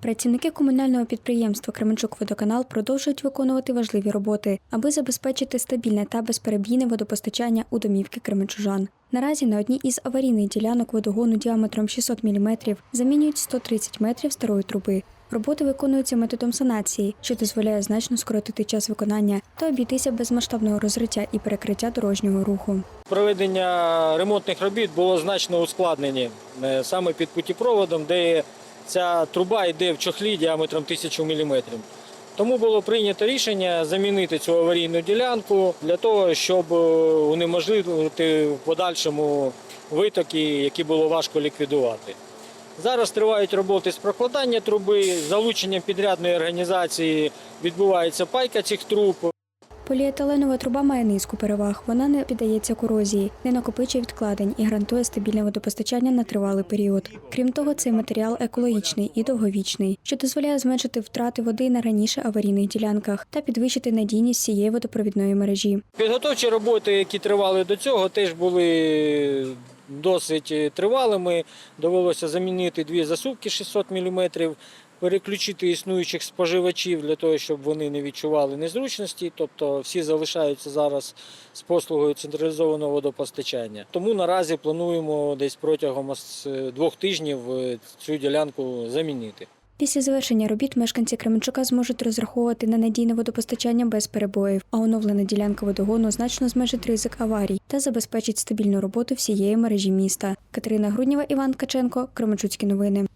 Працівники комунального підприємства Кременчук-Водоканал продовжують виконувати важливі роботи, аби забезпечити стабільне та безперебійне водопостачання у домівки кременчужан. Наразі на одній із аварійних ділянок водогону діаметром 600 мм замінюють 130 метрів старої труби. Роботи виконуються методом санації, що дозволяє значно скоротити час виконання та обійтися без масштабного розриття і перекриття дорожнього руху. Проведення ремонтних робіт було значно ускладнені е, саме під путіпроводом, де ця труба йде в чохлі діаметром 1000 мм. Тому було прийнято рішення замінити цю аварійну ділянку для того, щоб е, унеможливити в подальшому витоки, які було важко ліквідувати. Зараз тривають роботи з прокладання труби, залученням підрядної організації відбувається пайка цих труб. Поліетиленова труба має низку переваг. Вона не піддається корозії, не накопичує відкладень і гарантує стабільне водопостачання на тривалий період. Крім того, цей матеріал екологічний і довговічний, що дозволяє зменшити втрати води на раніше аварійних ділянках та підвищити надійність цієї водопровідної мережі. Підготовчі роботи, які тривали до цього, теж були досить тривалими. Довелося замінити дві засувки 600 мм, переключити існуючих споживачів для того, щоб вони не відчували незручності. Тобто всі залишаються зараз з послугою централізованого водопостачання. Тому наразі плануємо десь протягом двох тижнів е, цю ділянку замінити. Після завершення робіт мешканці Кременчука зможуть розраховувати на надійне водопостачання без перебоїв, а оновлена ділянка водогону значно зменшить ризик аварій та забезпечить стабільну роботу всієї мережі міста. Катерина Груднєва, Іван Каченко, Кременчуцькі новини.